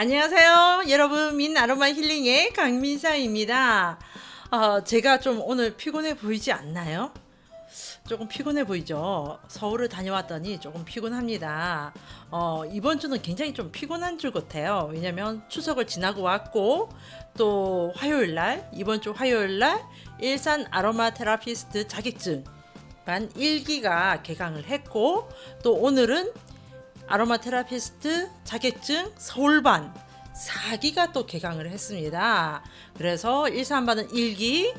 안녕하세요. 여러분, 민 아로마 힐링의 강민사입니다. 어, 제가 좀 오늘 피곤해 보이지 않나요? 조금 피곤해 보이죠? 서울을 다녀왔더니 조금 피곤합니다. 어, 이번 주는 굉장히 좀 피곤한 주 같아요. 왜냐면 추석을 지나고 왔고, 또 화요일 날, 이번 주 화요일 날, 일산 아로마 테라피스트 자격증 반 1기가 개강을 했고, 또 오늘은 아로마 테라피스트 자격증 서울반 4기가 또 개강을 했습니다. 그래서 일산반은 1기,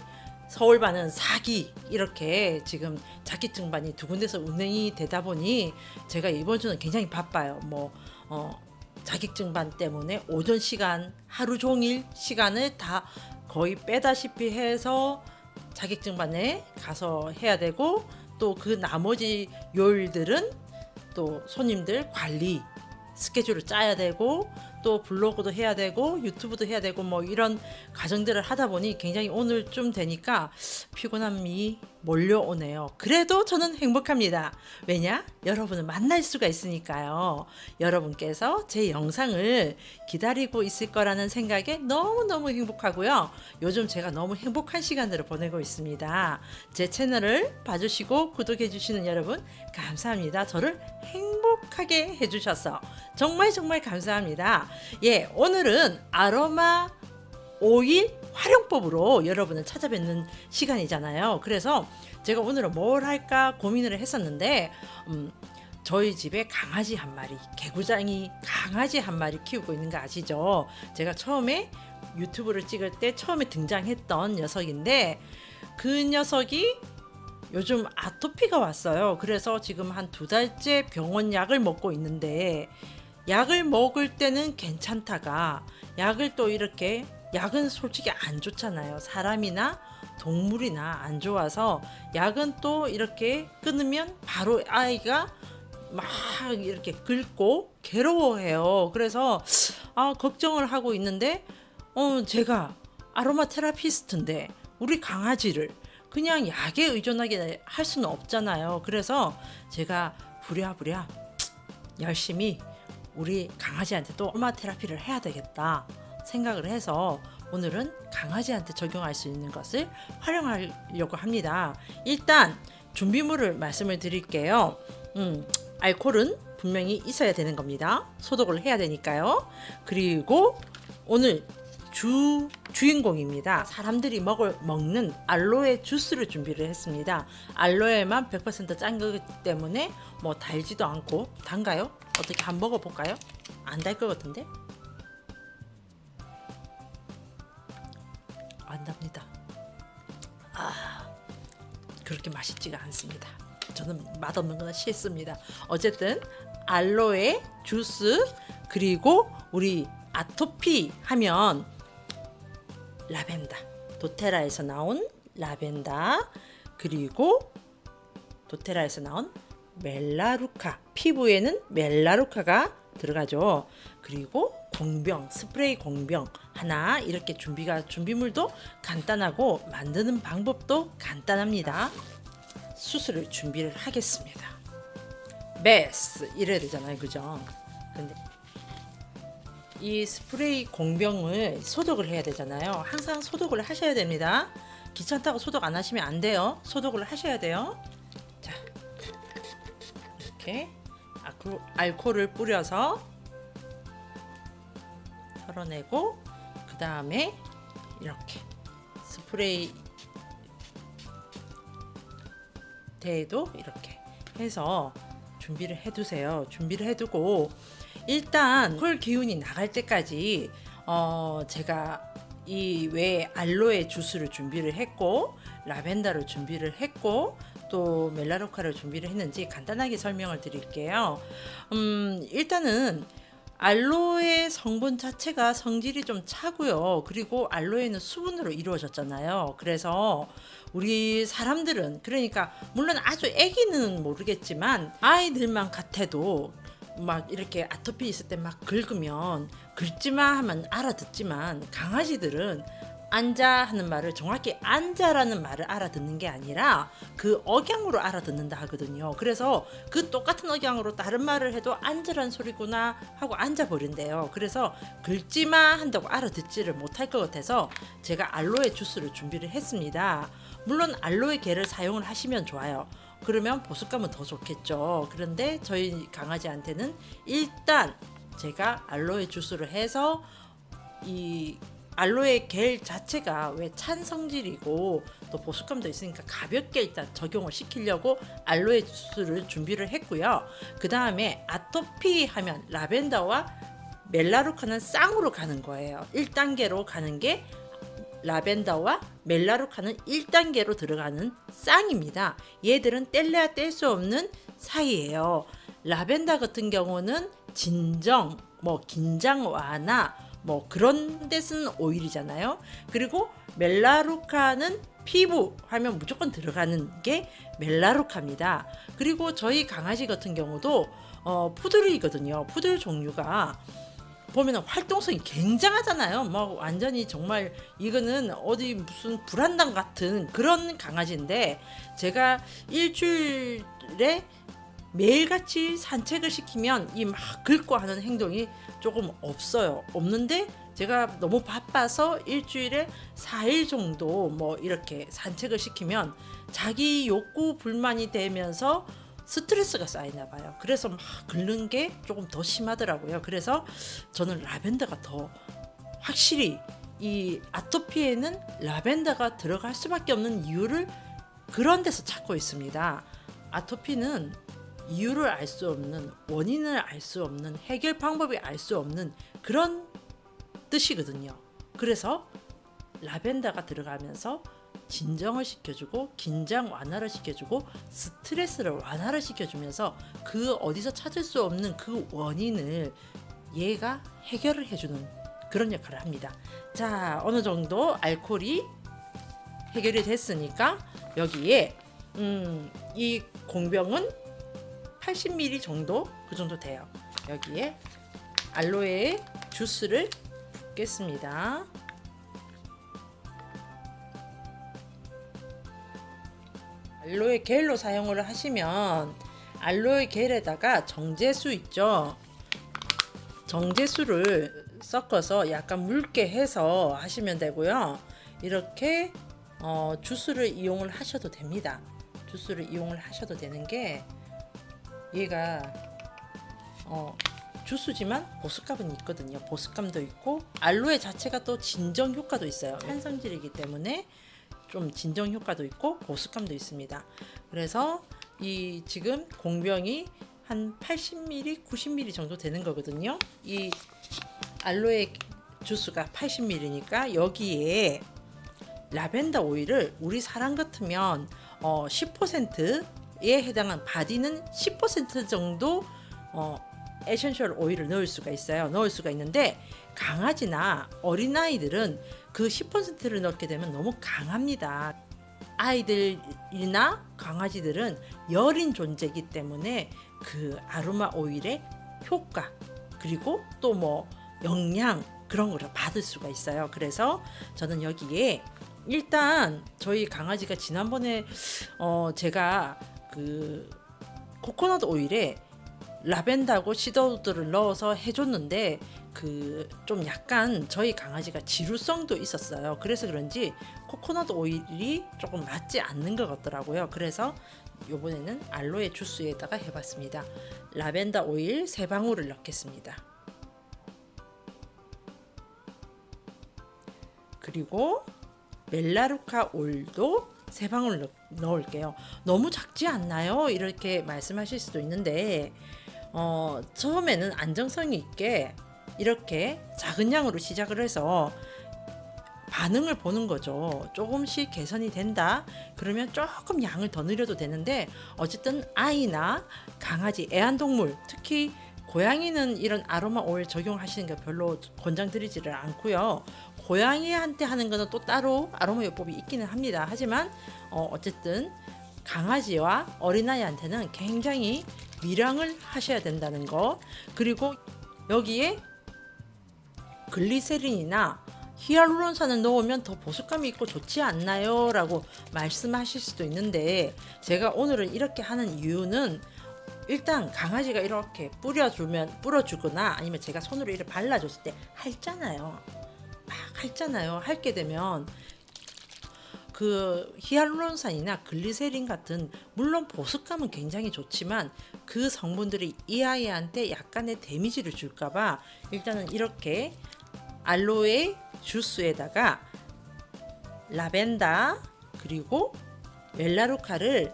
서울반은 4기 이렇게 지금 자격증반이 두 군데서 운행이 되다 보니 제가 이번 주는 굉장히 바빠요. 뭐 어, 자격증반 때문에 오전 시간 하루 종일 시간을 다 거의 빼다시피 해서 자격증반에 가서 해야 되고 또 그 나머지 요일들은 또 손님들 관리 스케줄을 짜야 되고 또 블로그도 해야 되고 유튜브도 해야 되고 뭐 이런 과정들을 하다 보니 굉장히 오늘 좀 되니까 피곤함이 몰려오네요. 그래도 저는 행복합니다. 왜냐? 여러분을 만날 수가 있으니까요. 여러분께서 제 영상을 기다리고 있을 거라는 생각에 너무너무 행복하고요. 요즘 제가 너무 행복한 시간들을 보내고 있습니다. 제 채널을 봐주시고 구독해주시는 여러분, 감사합니다. 저를 행복하게 해주셔서 정말 정말 감사합니다. 예, 오늘은 아로마 오일 활용법으로 여러분을 찾아뵙는 시간이잖아요. 그래서 제가 오늘은 뭘 할까 고민을 했었는데, 음, 저희 집에 강아지 한 마리, 개구장이 강아지 한 마리 키우고 있는 거 아시죠? 제가 처음에 유튜브를 찍을 때 처음에 등장했던 녀석인데, 그 녀석이 요즘 아토피가 왔어요. 그래서 지금 한 두 달째 병원 약을 먹고 있는데, 약을 먹을 때는 괜찮다가 약을 또 이렇게 약은 솔직히 안 좋잖아요. 사람이나 동물이나 안 좋아서 약은 또 이렇게 끊으면 바로 아이가 막 이렇게 긁고 괴로워해요. 그래서 아 걱정을 하고 있는데 어 제가 아로마 테라피스트인데 우리 강아지를 그냥 약에 의존하게 할 수는 없잖아요. 그래서 제가 부랴부랴 열심히 우리 강아지한테도 아로마 테라피를 해야 되겠다 생각을 해서 오늘은 강아지한테 적용할 수 있는 것을 활용하려고 합니다. 일단 준비물을 말씀을 드릴게요. 음, 알코올은 분명히 있어야 되는 겁니다. 소독을 해야 되니까요. 그리고 오늘 주 주인공입니다. 사람들이 먹을 먹는 알로에 주스를 준비를 했습니다. 알로에만 100%짠 거기 때문에 뭐 달지도 않고 단가요? 어떻게 한번 먹어 볼까요? 안 달 것 같은데? 안 답니다. 아, 그렇게 맛있지가 않습니다. 저는 맛없는 거는 싫습니다. 어쨌든 알로에 주스 그리고 우리 아토피 하면 라벤더 도테라에서 나온 라벤더 그리고 도테라에서 나온 멜라루카 피부에는 멜라루카가 들어가죠. 그리고 공병 스프레이 공병 하나 이렇게 준비가 준비물도 간단하고 만드는 방법도 간단합니다. 수술을 준비를 하겠습니다. 메스 이래야 되잖아요, 그죠? 근데 이 스프레이 공병을 소독을 해야 되잖아요. 항상 소독을 하셔야 됩니다. 귀찮다고 소독 안 하시면 안 돼요. 소독을 하셔야 돼요. 자, 이렇게 알코- 알코올을 뿌려서 털어내고 그 다음에 이렇게 스프레이 대에도 이렇게 해서 준비를 해두세요. 준비를 해두고 일단 콜 기운이 나갈 때까지 어 제가 이 외에 알로에 주스를 준비를 했고 라벤더를 준비를 했고 또 멜라로카를 준비를 했는지 간단하게 설명을 드릴게요. 음 일단은 알로에 성분 자체가 성질이 좀 차고요. 그리고 알로에는 수분으로 이루어졌잖아요. 그래서 우리 사람들은 그러니까 물론 아주 아기는 모르겠지만 아이들만 같아도 막 이렇게 아토피 있을 때 막 긁으면 긁지마 하면 알아듣지만 강아지들은 앉아 하는 말을 정확히 앉아라는 말을 알아듣는 게 아니라 그 억양으로 알아듣는다 하거든요. 그래서 그 똑같은 억양으로 다른 말을 해도 앉으란 소리구나 하고 앉아버린대요. 그래서 긁지마 한다고 알아듣지를 못할 것 같아서 제가 알로에 주스를 준비를 했습니다. 물론 알로에 겔을 사용을 하시면 좋아요. 그러면 보습감은 더 좋겠죠. 그런데 저희 강아지한테는 일단 제가 알로에 주스를 해서 이 알로에 겔 자체가 왜 찬 성질이고 또 보습감도 있으니까 가볍게 일단 적용을 시키려고 알로에 주스를 준비를 했고요. 그 다음에 아토피 하면 라벤더와 멜라루카는 쌍으로 가는 거예요. 1단계로 가는 게 라벤더와 멜라루카는 1단계로 들어가는 쌍입니다. 얘들은 뗄래야 뗄 수 없는 사이예요. 라벤더 같은 경우는 진정, 뭐 긴장 완화, 뭐 그런 데 쓰는 오일이잖아요. 그리고 멜라루카는 피부 하면 무조건 들어가는 게 멜라루카입니다. 그리고 저희 강아지 같은 경우도 어, 푸들이거든요. 푸들 종류가 보면 활동성이 굉장하잖아요. 뭐 완전히 정말 이거는 어디 무슨 불안당 같은 그런 강아지인데 제가 일주일에 매일같이 산책을 시키면 이 막 긁고 하는 행동이 조금 없어요. 없는데 제가 너무 바빠서 일주일에 4일 정도 뭐 이렇게 산책을 시키면 자기 욕구 불만이 되면서 스트레스가 쌓이나 봐요. 그래서 막 긁는 게 조금 더 심하더라고요. 그래서 저는 라벤더가 더 확실히 이 아토피에는 라벤더가 들어갈 수밖에 없는 이유를 그런 데서 찾고 있습니다. 아토피는 이유를 알 수 없는 원인을 알 수 없는 해결 방법이 알 수 없는 그런 뜻이거든요. 그래서 라벤더가 들어가면서 진정을 시켜주고 긴장 완화를 시켜주고 스트레스를 완화를 시켜주면서 그 어디서 찾을 수 없는 그 원인을 얘가 해결을 해주는 그런 역할을 합니다. 자 어느 정도 알코올이 해결이 됐으니까 여기에 음, 이 공병은 80ml 정도 그 정도 돼요. 여기에 알로에 주스를 붓겠습니다. 알로에 겔로 사용을 하시면 알로에 겔에다가 정제수 있죠. 정제수를 섞어서 약간 묽게 해서 하시면 되고요. 이렇게 어, 주스를 이용을 하셔도 됩니다. 주스를 이용을 하셔도 되는 게 얘가 어, 주스지만 보습감은 있거든요. 보습감도 있고 알로에 자체가 또 진정 효과도 있어요. 한성질이기 때문에 좀 진정 효과도 있고 보습감도 있습니다. 그래서 이 지금 공병이 한 80ml, 90ml 정도 되는 거거든요. 이 알로에 주스가 80ml니까 여기에 라벤더 오일을 우리 사람 같으면 어, 10% 에 해당한 바디는 10% 정도 어, 에센셜 오일을 넣을 수가 있어요. 넣을 수가 있는데 강아지나 어린아이들은 그 10%를 넣게 되면 너무 강합니다. 아이들이나 강아지들은 열인 존재이기 때문에 그 아로마 오일의 효과 그리고 또 뭐 영양 그런 거를 받을 수가 있어요. 그래서 저는 여기에 일단 저희 강아지가 지난번에 어 제가 그 코코넛 오일에 라벤더하고 시더우드를 넣어서 해줬는데 그 좀 약간 저희 강아지가 지루성도 있었어요. 그래서 그런지 코코넛 오일이 조금 맞지 않는 것 같더라고요. 그래서 이번에는 알로에 주스에다가 해봤습니다. 라벤더 오일 세 방울을 넣겠습니다. 그리고 멜라루카 오일도 세 방울 넣, 넣을게요. 너무 작지 않나요? 이렇게 말씀하실 수도 있는데 어, 처음에는 안정성이 있게 이렇게 작은 양으로 시작을 해서 반응을 보는 거죠. 조금씩 개선이 된다. 그러면 조금 양을 더 늘려도 되는데 어쨌든 아이나 강아지, 애완동물, 특히 고양이는 이런 아로마 오일 적용하시는 게 별로 권장드리지를 않고요. 고양이한테 하는 거는 또 따로 아로마 요법이 있기는 합니다. 하지만 어, 어쨌든 강아지와 어린아이한테는 굉장히 미량을 하셔야 된다는 거. 그리고 여기에 글리세린이나 히알루론산을 넣으면 더 보습감이 있고 좋지 않나요? 라고 말씀하실 수도 있는데 제가 오늘은 이렇게 하는 이유는 일단 강아지가 이렇게 뿌려주면 뿌려주거나 아니면 제가 손으로 이렇게 발라줬을 때 핥잖아요. 막 핥잖아요. 핥게 되면 그 히알루론산이나 글리세린 같은 물론 보습감은 굉장히 좋지만 그 성분들이 이 아이한테 약간의 데미지를 줄까봐 일단은 이렇게 알로에 주스에다가 라벤더 그리고 멜라루카를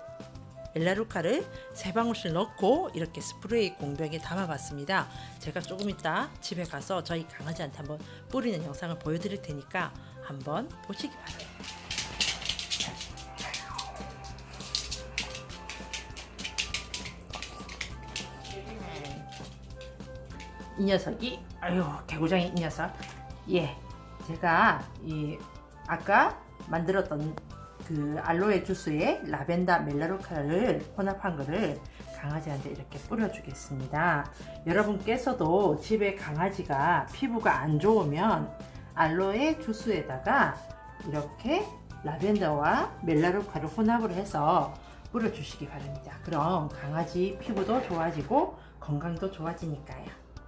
멜라루카를 세 방울씩 넣고 이렇게 스프레이 공병에 담아봤습니다. 제가 조금 이따 집에 가서 저희 강아지한테 한번 뿌리는 영상을 보여드릴 테니까 한번 보시기 바랍니다. 이 녀석이 아유 개구장이 이 녀석 예 제가 이 아까 만들었던 그 알로에 주스에 라벤더 멜라루카를 혼합한 거를 강아지한테 이렇게 뿌려주겠습니다. 여러분께서도 집에 강아지가 피부가 안 좋으면 알로에 주스에다가 이렇게 라벤더와 멜라루카를 혼합을 해서 뿌려주시기 바랍니다. 그럼 강아지 피부도 좋아지고 건강도 좋아지니까요.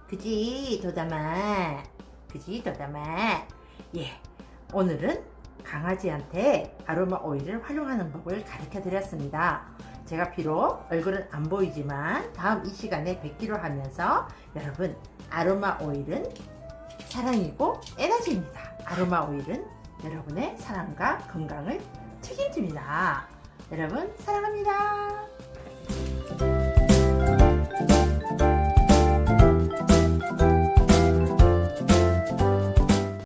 그지 도담아 그지 도담아 예 오늘은 강아지한테 아로마 오일을 활용하는 법을 가르쳐 드렸습니다. 제가 비록 얼굴은 안 보이지만 다음 이 시간에 뵙기로 하면서 여러분 아로마 오일은 사랑이고 에너지입니다. 아로마 오일은 여러분의 사랑과 건강을 책임집니다. 여러분 사랑합니다